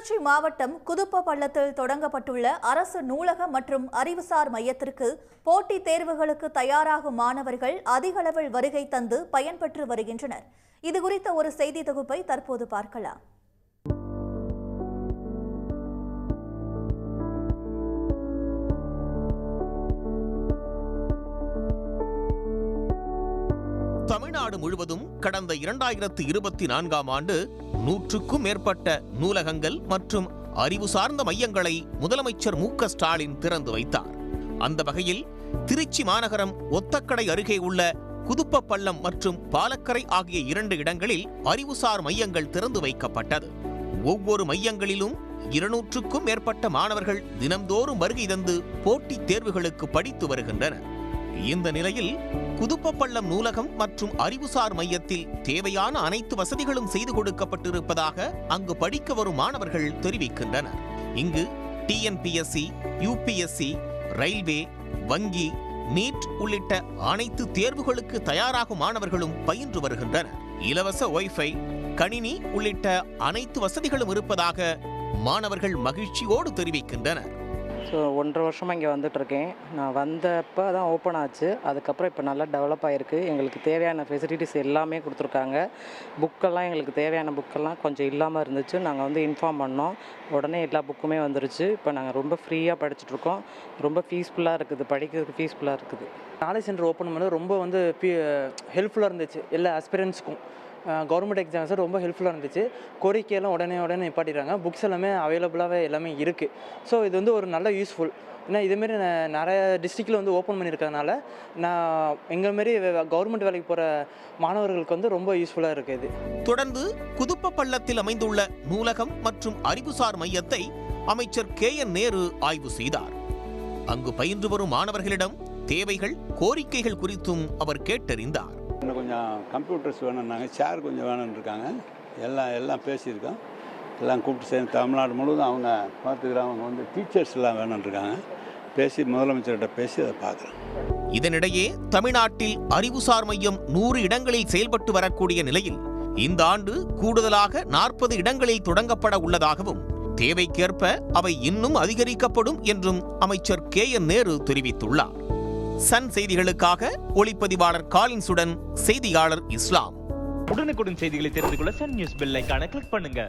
திருச்சி மாவட்டம் குதுப்ப பள்ளத்தில் தொடங்கப்பட்டுள்ள அரசு நூலக மற்றும் அறிவுசார் மையத்திற்கு போட்டித் தேர்வுகளுக்கு தயாராகும் மாணவர்கள் அதிகளவில் வருகை தந்து பயன்பெற்று வருகின்றனர். இதுகுறித்த ஒரு செய்தி தொகுப்பை தற்போது பார்க்கலாம். தமிழ்நாடு முழுவதும் கடந்த இரண்டாயிரத்து இருபத்தி நான்காம் ஆண்டு நூற்றுக்கும் மேற்பட்ட நூலகங்கள் மற்றும் அறிவு சார்ந்த மையங்களை முதலமைச்சர் மு க ஸ்டாலின் திறந்து வைத்தார். அந்த வகையில் திருச்சி மாநகரம் ஒத்தக்கடை அருகே உள்ள குதுப்பப்பள்ளம் மற்றும் பாலக்கரை ஆகிய இரண்டு இடங்களில் அறிவுசார் மையங்கள் திறந்து வைக்கப்பட்டது. ஒவ்வொரு மையங்களிலும் இருநூற்றுக்கும் மேற்பட்ட மாணவர்கள் தினம்தோறும் வருகை தந்து போட்டித் தேர்வுகளுக்கு படித்து வருகின்றனர். இந்த நிலையில் குதுப்பப்பள்ளம் நூலகம் மற்றும் அறிவுசார் மையத்தில் தேவையான அனைத்து வசதிகளும் செய்து கொடுக்கப்பட்டிருப்பதாக அங்கு படிக்க வரும் மாணவர்கள் தெரிவிக்கின்றனர். இங்கு டிஎன்பிஎஸ்சி யூபிஎஸ்சி ரயில்வே வங்கி நீட் உள்ளிட்ட அனைத்து தேர்வுகளுக்கு தயாராகும் மாணவர்களும் பயின்று வருகின்றனர். இலவச ஒய்ஃபை கணினி உள்ளிட்ட அனைத்து வசதிகளும் இருப்பதாக மாணவர்கள் மகிழ்ச்சியோடு தெரிவிக்கின்றனர். ஸோ ஒன்றரை வருஷமாக இங்கே வந்துட்டுருக்கேன். நான் வந்தப்போ தான் ஓப்பன் ஆச்சு. அதுக்கப்புறம் இப்போ நல்லா டெவலப் ஆகிருக்கு எங்களுக்கு தேவையான ஃபெசிலிட்டிஸ் எல்லாமே கொடுத்துருக்காங்க. புக்கெல்லாம் எங்களுக்கு தேவையான புக்கெல்லாம் கொஞ்சம் இல்லாமல் இருந்துச்சு. நாங்கள் வந்து இன்ஃபார்ம் பண்ணோம். உடனே எல்லா புக்குமே வந்துருச்சு. இப்போ நாங்கள் ரொம்ப ஃப்ரீயாக படிச்சுட்ருக்கோம் ரொம்ப ஃபீஸ்ஃபுல்லாக இருக்குது. படிக்கிறதுக்கு ஃபீஸ்ஃபுல்லாக இருக்குது. நாலேஜ் சென்டர் ஓப்பன் பண்ணது ரொம்ப வந்து ஹெல்ப்ஃபுல்லாக இருந்துச்சு. எல்லா ஆஸ்பிரன்ஸ்க்கும் கவர்மெண்ட் எக்ஸாம்ஸ் ரொம்ப ஹெல்ப்ஃபுல்லாக இருந்துச்சு. கோரிக்கையெல்லாம் உடனே உடனே நிப்பாட்டிடுறாங்க. புக்ஸ் எல்லாமே அவைலபிளாகவே எல்லாமே இருக்குது ஸோ இது வந்து ஒரு நல்ல யூஸ்ஃபுல் ஏன்னா இதேமாரி நான் நிறைய டிஸ்ட்ரிக்டில் வந்து ஓப்பன் பண்ணியிருக்கிறதுனால நான் எங்கள் மாரி கவர்மெண்ட் வேலைக்கு போகிற மாணவர்களுக்கு வந்து ரொம்ப யூஸ்ஃபுல்லாக இருக்குது இது. தொடர்ந்து குதுப்பப்பள்ளத்தில் அமைந்துள்ள நூலகம் மற்றும் அறிவுசார் மையத்தை அமைச்சர் கே என் நேரு ஆய்வு செய்தார். அங்கு பயின்று வரும் மாணவர்களிடம் தேவைகள் கோரிக்கைகள் குறித்தும் அவர் கேட்டறிந்தார். இன்னும் கொஞ்சம் கம்ப்யூட்டர்ஸ் வேணும்னாங்க சேர் கொஞ்சம் வேணும்னு இருக்காங்க எல்லாம் எல்லாம் பேசியிருக்கோம். எல்லாம் கூப்பிட்டு சேர்ந்து தமிழ்நாடு முழுவதும் அவங்க பார்த்துக்கிறவங்க வந்து டீச்சர்ஸ் எல்லாம் வேணும்னு இருக்காங்க பேசி முதலமைச்சர்கிட்ட பேசி அதை பார்க்குறேன் இதனிடையே தமிழ்நாட்டில் அறிவுசார் மையம் நூறு இடங்களில் செயல்பட்டு வரக்கூடிய நிலையில் இந்த ஆண்டு கூடுதலாக நாற்பது இடங்களில் தொடங்கப்பட உள்ளதாகவும் தேவைக்கேற்ப அவை இன்னும் அதிகரிக்கப்படும் என்றும் அமைச்சர் கே என் நேரு தெரிவித்துள்ளார். சன் செய்திகளுக்காக ஒளிப்பதிவாளர் காலின்ஸுடன் செய்தியாளர் இஸ்லாம். உடனுக்குடன் செய்திகளை தெரிந்து கொள்ள சன் நியூஸ் பெல் கிளிக் பண்ணுங்க.